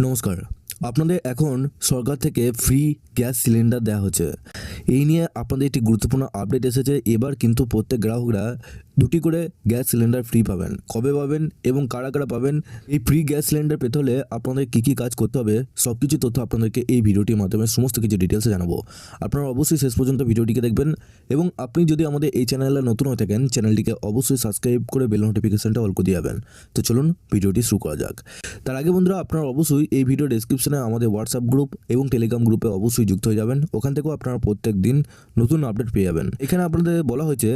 নমস্কার। আপনাদের এখন সরকার থেকে ফ্রি গ্যাস সিলিন্ডার দেওয়া হচ্ছে। এই নিয়ে আপনাদের একটি গুরুত্বপূর্ণ আপডেট এসেছে। এবার কিন্তু প্রত্যেক গ্রাহকরা দুটি করে গ্যাস সিলিন্ডার ফ্রি পাবেন। কবে পাবেন এবং কারা কারা পাবেন? এই ফ্রি গ্যাস সিলিন্ডার পেতে হলে আপনাদের কী কী কাজ করতে হবে সব কিছু তথ্য আপনাদেরকে এই ভিডিওটির মাধ্যমে সমস্ত কিছু ডিটেলসে জানাব। আপনারা অবশ্যই শেষ পর্যন্ত ভিডিওটিকে দেখবেন এবং আপনি যদি আমাদের এই চ্যানেলে নতুন হয়ে থাকেন চ্যানেলটিকে অবশ্যই সাবস্ক্রাইব করে বেল নোটিফিকেশনটা অল করে দিয়ে যাবেন তো চলুন ভিডিওটি শুরু করা যাক। তার আগে বন্ধুরা, আপনারা অবশ্যই এই ভিডিও ডেসক্রিপশনে আমাদের হোয়াটসঅ্যাপ গ্রুপ এবং টেলিগ্রাম গ্রুপে অবশ্যই যুক্ত হয়ে যাবেন। ওখান থেকেও আপনারা প্রত্যেক দিন নতুন আপডেট পেয়ে যাবেন। এখানে আপনাদের বলা হয়েছে,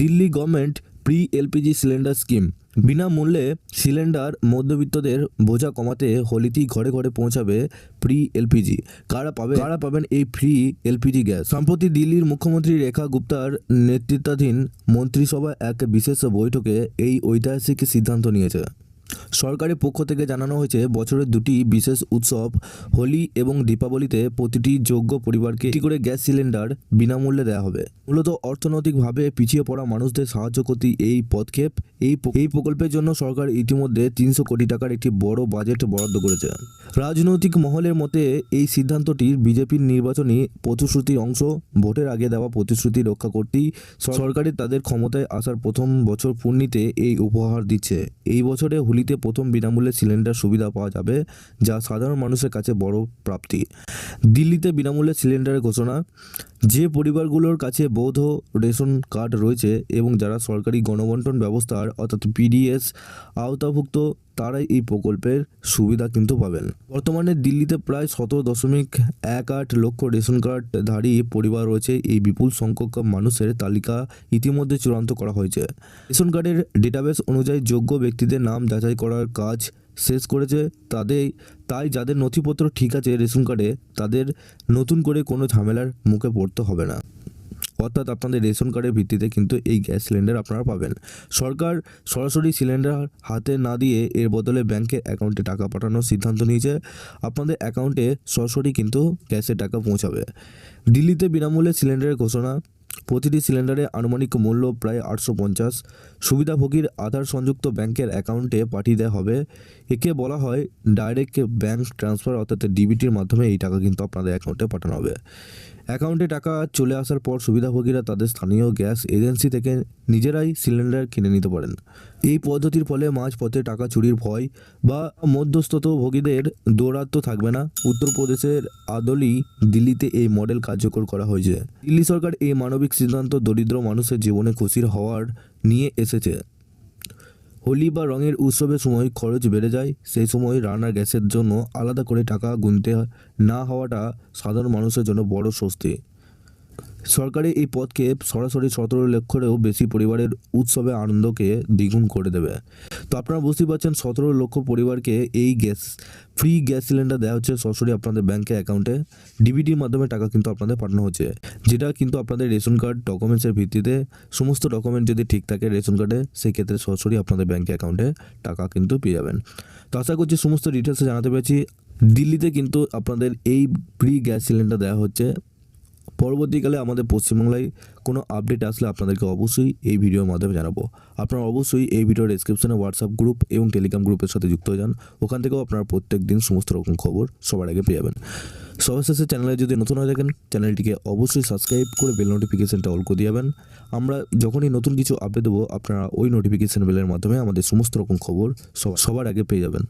Delhi government free LPG cylinder scheme বিনামূল্যে সিলিন্ডার মধ্যবিত্তদের বোঝা কমাতে হোলিতেই ঘরে ঘরে পৌঁছাবে প্রি এলপিজি কারা পাবে? কারা পাবেন এই ফ্রি এলপিজি গ্যাস সম্প্রতি দিল্লির মুখ্যমন্ত্রী রেখা গুপ্তার নেতৃত্বাধীন মন্ত্রিসভা এক বিশেষ বৈঠকে এই ঐতিহাসিক সিদ্ধান্ত নিয়েছে। সরকারের পক্ষ থেকে জানানো হয়েছে, বছরের দুটি বিশেষ উৎসব, হোলি এবং দীপাবলিতে প্রতিটি যোগ্য পরিবারকে একটি করে গ্যাস সিলিন্ডার বিনামূল্যে দেওয়া হবে। মূলত অর্থনৈতিকভাবে পিছিয়ে পড়া মানুষদের সাহায্য করতে এই পদক্ষেপ, এই এই প্রকল্পের জন্য সরকার ইতিমধ্যে তিনশো কোটি টাকার একটি বড় বাজেট বরাদ্দ করেছে। রাজনৈতিক মহলের মতে, এই সিদ্ধান্তটি বিজেপির নির্বাচনী প্রতিশ্রুতির অংশ। ভোটের আগে দেওয়া প্রতিশ্রুতি রক্ষা করতেই সরকারের তাদের ক্ষমতায় আসার প্রথম বছর পূর্ণিতে এই উপহার দিচ্ছে। এই বছরে হুলিতে প্রথম বিনামূল্যে সিলিন্ডার সুবিধা পাওয়া যাবে, যা সাধারণ মানুষের কাছে বড় প্রাপ্তি। দিল্লিতে বিনামূল্যে সিলিন্ডারের ঘোষণা। যে পরিবারগুলোর কাছে বৈধ রেশন কার্ড রয়েছে এবং যারা সরকারি গণবন্টন ব্যবস্থার, অর্থাৎ পিডিএস আওতাভুক্ত তারাই এই প্রকল্পের সুবিধা কিন্তু পাবেন। বর্তমানে দিল্লিতে প্রায় সতেরো দশমিক এক আট লক্ষ রেশন কার্ডধারী পরিবার রয়েছে। এই বিপুল সংখ্যক মানুষের তালিকা ইতিমধ্যে চূড়ান্ত করা হয়েছে। রেশন কার্ডের ডেটাবেস অনুযায়ী যোগ্য ব্যক্তিদের নাম যাচাই করার কাজ শেষ করেছে তাদের। তাই যাদের নথিপত্র ঠিক আছে রেশন কার্ডে, তাদের নতুন করে কোনো ঝামেলার মুখে পড়তে হবে না। অর্থাৎ আপনাদের রেশন কার্ডের ভিত্তিতে কিন্তু এই গ্যাস সিলিন্ডার আপনারা পাবেন। সরকার সরাসরি সিলিন্ডার হাতে না দিয়ে এর বদলে ব্যাংকের অ্যাকাউন্টে টাকা পাঠানোর সিদ্ধান্ত নিয়েছে। আপনাদের অ্যাকাউন্টে সরাসরি কিন্তু গ্যাসের টাকা পৌঁছাবে। দিল্লিতে বিনামূল্যে সিলিন্ডারের ঘোষণা। প্রতিটি সিলিন্ডারে আনুমানিক মূল্য প্রায় আটশো পঞ্চাশ। সুবিধাভোগীর আধার সংযুক্ত ব্যাংকের অ্যাকাউন্টে পাঠিয়ে দেওয়া হবে। একে বলা হয় ডাইরেক্ট ব্যাংক ট্রান্সফার অর্থাৎ ডিবিটির মাধ্যমে এই টাকা কিন্তু আপনাদের অ্যাকাউন্টে পাঠানো হবে। অ্যাকাউন্টে টাকা চলে আসার পর সুবিধাভোগীরা তাদের স্থানীয় গ্যাস এজেন্সি থেকে নিজেরাই সিলিন্ডার কিনে নিতে পারেন। এই পদ্ধতির ফলে মাঝপথে টাকা চুরির ভয় বা মধ্যস্থতভোগীদের দৌরাত্ম থাকবে না। উত্তরপ্রদেশের আদলি দিল্লিতে এই মডেল কার্যকর করা হয়েছে। দিল্লি সরকার এই মানবিক সিদ্ধান্ত দরিদ্র মানুষের জীবনে খুশির হওয়ার নিয়ে এসেছে। হোলি বা রঙের উৎসবের সময় খরচ বেড়ে যায়, সেই সময় রান্নার গ্যাসের জন্য আলাদা করে টাকা গুনতে না হওয়াটা সাধারণ মানুষের জন্য বড় স্বস্তি। সরকারি এই পদক্ষেপ সরাসরি সতেরো লক্ষেরও বেশি পরিবারের উৎসবে আনন্দকে দ্বিগুণ করে দেবে। তো আপনারা বুঝতেই পারছেন, সতেরো লক্ষ পরিবারকে এই গ্যাস, ফ্রি গ্যাস সিলিন্ডার দেওয়া হচ্ছে সরাসরি আপনাদের ব্যাংকে অ্যাকাউন্টে। ডিবিটির মাধ্যমে টাকা কিন্তু আপনাদের পাঠানো হচ্ছে। যেটা কিন্তু আপনাদের রেশন কার্ড, ডকুমেন্টসের ভিত্তিতে সমস্ত ডকুমেন্ট যদি ঠিক থাকে রেশন কার্ডে সেই ক্ষেত্রে সরাসরি আপনাদের ব্যাংকে অ্যাকাউন্টে টাকা কিন্তু পেয়ে যাবেন। তো আশা করছি সমস্ত ডিটেলসে জানাতে পেরেছি। দিল্লিতে কিন্তু আপনাদের এই ফ্রি গ্যাস সিলিন্ডার দেওয়া হচ্ছে। পরবর্তীকালে আমাদের পশ্চিমবাংলায় কোনো আপডেট আসলে আপনাদেরকে অবশ্যই এই ভিডিওর মাধ্যমে জানাব। আপনারা অবশ্যই এই ভিডিওর ডিসক্রিপশনে হোয়াটসঅ্যাপ গ্রুপ এবং টেলিগ্রাম গ্রুপের সাথে যুক্ত হয়ে যান। ওখান থেকেও আপনারা প্রত্যেক দিন সমস্ত রকম খবর সবার আগে পেয়ে যাবেন। সবার শেষে চ্যানেলে যদি নতুন হয়ে থাকেন চ্যানেলটিকে অবশ্যই সাবস্ক্রাইব করে বেল নোটিফিকেশানটা অল করে দিয়ে যাবেন। আমরা যখনই নতুন কিছু আপডেট দেবো, আপনারা ওই নোটিফিকেশান বেলের মাধ্যমে আমাদের সমস্ত রকম খবর সবার আগে পেয়ে যাবেন।